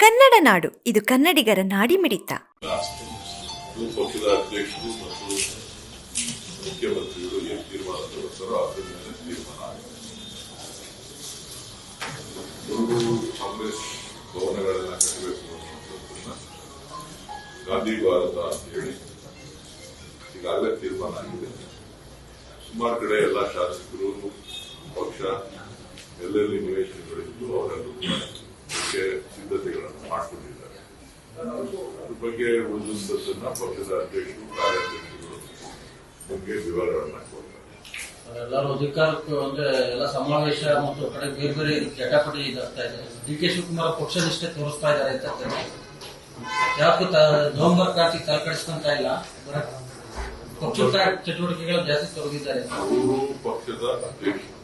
ಕನ್ನಡ ನಾಡು, ಇದು ಕನ್ನಡಿಗರ ನಾಡಿ ಮಿಡಿತ ಗಾಂಧಿ ಭಾರತ ಅಂತ ಹೇಳಿ ಈಗಾಗಲೇ ತೀರ್ಮಾನ ಆಗಿದೆ. ಸುಮಾರು ಕಡೆ ಎಲ್ಲ ಶಾಸಕರು, ಪಕ್ಷ, ಎಲ್ಲೆಲ್ಲಿ ನಿವೇಶನಗಳಿದ್ದು ಅವರೆಲ್ಲರೂ ಬಗ್ಗೆ ಒಂದೊಂದನ್ನ ಪಕ್ಷದ ಅಧ್ಯಕ್ಷರು ಕಾರ್ಯಾಧ್ಯಕ್ಷರು ನಿಮಗೆ ವಿವರಗಳನ್ನ ಕೊಡ್ತಾರೆ ಎಲ್ಲರೂ ಅಧಿಕಾರಕ್ಕೆ ಅಂದ್ರೆ ಎಲ್ಲ ಸಮಾವೇಶ ಮತ್ತು ಕಡೆ ಬೇರೆ ಬೇರೆ ಜಟಾಪಟಿ ಇದಾಗ್ತಾ ಇದೆ. ಡಿ ಕೆ ಶಿವಕುಮಾರ್ ಪಕ್ಷ ತೋರಿಸ್ತಾ ಇದ್ದಾರೆ ಅಂತ ಯಾಕೆ ನವೆಂಬರ್ ಕ್ರಾಂತಿ ತಲೆಕಡಿಸ್ಕೊಂತ ಇಲ್ಲ? ಪಕ್ಷದ ಚಟುವಟಿಕೆಗಳು ಜಾಸ್ತಿ ತೊಡಗಿದ್ದಾರೆ. ಅವರು ಪಕ್ಷದ ಅಧ್ಯಕ್ಷರು.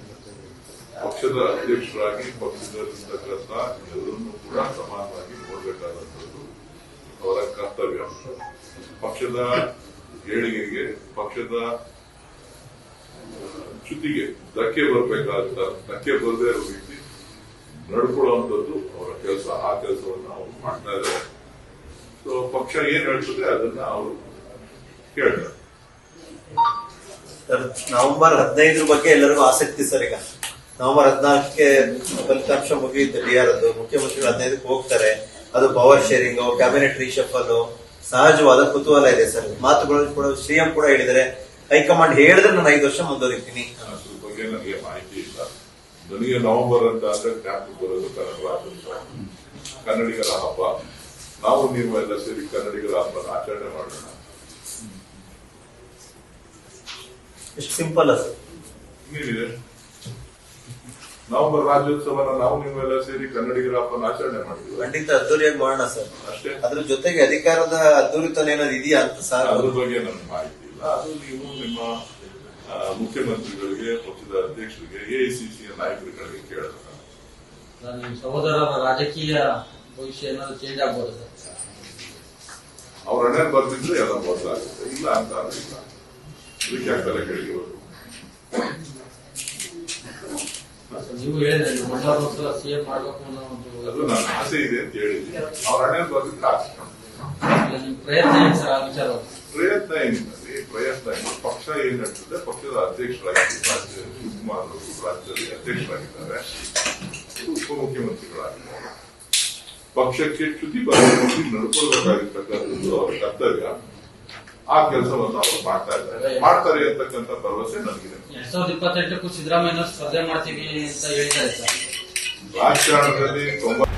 ಪಕ್ಷದ ಅಧ್ಯಕ್ಷರಾಗಿ ಪಕ್ಷದಲ್ಲಿರ್ತಕ್ಕಂಥ ಎಲ್ಲರನ್ನೂ ಕೂಡ ಸಮಾನವಾಗಿ ನೋಡಬೇಕಾದಂಥದ್ದು ಅವರ ಕರ್ತವ್ಯ ಪಕ್ಷದ ಏಳಿಗೆಗೆ, ಪಕ್ಷದ ಚ್ಯುತಿಗೆ ಧಕ್ಕೆ ಬರಬೇಕಾದ ಧಕ್ಕೆ ಬರದೇ ಇರೋ ರೀತಿ ನಡ್ಕೊಳ್ಳುವಂಥದ್ದು ಅವರ ಕೆಲಸ. ಆ ಕೆಲಸವನ್ನು ಅವರು ಮಾಡ್ತಾ ಇದ್ದಾರೆ. ಸೊ ಪಕ್ಷ ಏನ್ ಹೇಳ್ತದೆ ಅದನ್ನ ಅವರು ಕೇಳ್ತಾರೆ. ನವೆಂಬರ್ ಹದಿನೈದರ ಬಗ್ಗೆ ಎಲ್ಲರಿಗೂ ಆಸಕ್ತಿ ಸರ್ ಈಗ. ನವೆಂಬರ್ ಹದಿನಾಲ್ಕಕ್ಕೆ ಫಲಿತಾಂಶ ಮುಗಿಯುತ್ತೆ ಡಿ ಆರ್ ಅದು. ಮುಖ್ಯಮಂತ್ರಿಗಳು ಹದಿನೈದಕ್ಕೆ ಹೋಗ್ತಾರೆ. ಅದು ಪವರ್ ಶೇರಿಂಗ್ ಕ್ಯಾಬಿನೆಟ್ ರೀಶಫಲ್ ಸಹಜವಾದ ಕುತೂಹಲ ಇದೆ ಸರ್. ಮಾತುಗಳು ಕೂಡ ಸಿಎಂ ಕೂಡ ಹೇಳಿದರೆ ಹೈಕಮಾಂಡ್ ಹೇಳಿದ್ರೆ ನಾನು ಐದು ವರ್ಷ ಮುಂದುವರಿತೀನಿ. ಅದ್ರ ಬಗ್ಗೆ ನನಗೆ ಮಾಹಿತಿ ಇಲ್ಲ. ನನಗೆ ನವೆಂಬರ್ ಅಂತ ಅಂದ್ರೆ ಜ್ಞಾಪಕ ಬರೋದು ಕನ್ನಡ ರಾಜ್ಯೋತ್ಸವ ಕನ್ನಡಿಗರ ಹಬ್ಬ. ನಾವು ನೀವು ಎಲ್ಲ ಸೇರಿ ಕನ್ನಡಿಗರ ಹಬ್ಬನ ಆಚರಣೆ ಮಾಡೋಣ. ಎಷ್ಟು ಸಿಂಪಲ್ ಸರ್. ಇನ್ನೇನಿದೆ ನವೆಂಬರ್ ರಾಜ್ಯೋತ್ಸವನ ನಾವು ನೀವೆಲ್ಲ ಸೇರಿ ಕನ್ನಡಿಗರ ಹಬ್ಬನ ಆಚರಣೆ ಮಾಡಿದ್ವಿ ಖಂಡಿತ ಅದ್ದೂರಿಯಾಗಿ ಮಾಡೋಣ ಸರ್. ಅಷ್ಟೇ. ಅದ್ರ ಜೊತೆಗೆ ಅಧಿಕಾರದ ಅದ್ದೂರಿತನ ಏನಾದ್ರು ಇದೆಯಾ ಅಂತ ಸರ್? ಅದ್ರ ಬಗ್ಗೆ ನನಗೆ ಮಾಹಿತಿ ಇಲ್ಲ. ಅದು ನೀವು ನಿಮ್ಮ ಮುಖ್ಯಮಂತ್ರಿಗಳಿಗೆ ಪಕ್ಷದ ಅಧ್ಯಕ್ಷರಿಗೆ ಎಐಸಿಸಿಯ ನಾಯಕರುಗಳಿಗೆ ಕೇಳಬೇಕು ನಿಮ್ಮ ಸಹೋದರರ ರಾಜಕೀಯ ಭವಿಷ್ಯ ಏನಾದ್ರು ಚೇಂಜ್ ಆಗ್ಬೋದು ಸರ್? ಅವ್ರ ಹಣೆ ಬರ್ತಿದ್ರೆ ಎಲ್ಲ ಬದಲಾಗುತ್ತೆ. ಇಲ್ಲ ಅಂತ ಅಂದ್ರೆ ಇಲ್ಲ. ಇದಕ್ಕೆ ಆಗ್ತಾರೆ ಕೇಳಿ ನೀವು ಹೇಳಿದ್ರೆ ಮಂಗಳವಾರ ಒಂದ್ಸಲ ಸಿಎಂ ಮಾಡ್ಬೇಕು ಅನ್ನೋ ಒಂದು ನನ್ನ ಆಸೆ ಇದೆ ಅಂತ ಹೇಳಿದ್ವಿ. ಅವ್ರ ಹಣೆ ಆಸೆ ನಿಮ್ ಪ್ರಯತ್ನ ಏನು ಸರ್ ಆ ವಿಚಾರವಾಗಿ ಪ್ರಯತ್ನ ಏನಿದೆ ಪ್ರಯತ್ನ ಏನು ಪಕ್ಷ ಏನ್ ಹೇಳ್ತದೆ ಪಕ್ಷದ ಅಧ್ಯಕ್ಷರಾಗಿ ರಾಜ್ಯ ಶಿವಕುಮಾರ್ ರಾಜ್ಯದಲ್ಲಿ ಅಧ್ಯಕ್ಷರಾಗಿದ್ದಾರೆ. ಉಪಮುಖ್ಯಮಂತ್ರಿಗಳಾಗಿದ್ದಾರೆ. ಪಕ್ಷಕ್ಕೆ ಚ್ಯುತಿ ಬರಬೇಕು ನಡ್ಕೊಳ್ಬೇಕಾಗಿರ್ತಕ್ಕಂಥದ್ದು ಅವರ ಕರ್ತವ್ಯ. ಆ ಕೆಲಸವನ್ನು ಅವರು ಮಾಡ್ತಾ ಇದ್ದಾರೆ. ಮಾಡ್ತಾರೆ ಅಂತಕ್ಕಂಥ ಭರವಸೆ ನನಗಿದೆ. ಎರಡ್ ಸಾವಿರದ ಇಪ್ಪತ್ತೆಂಟಕ್ಕೂ ಸಿದ್ದರಾಮಯ್ಯ ಸ್ಪರ್ಧೆ ಮಾಡ್ತೀವಿ ಅಂತ ಹೇಳಿದ್ದಾರೆ ರಾಜಕಾರಣದಲ್ಲಿ ತೊಂಬತ್ತು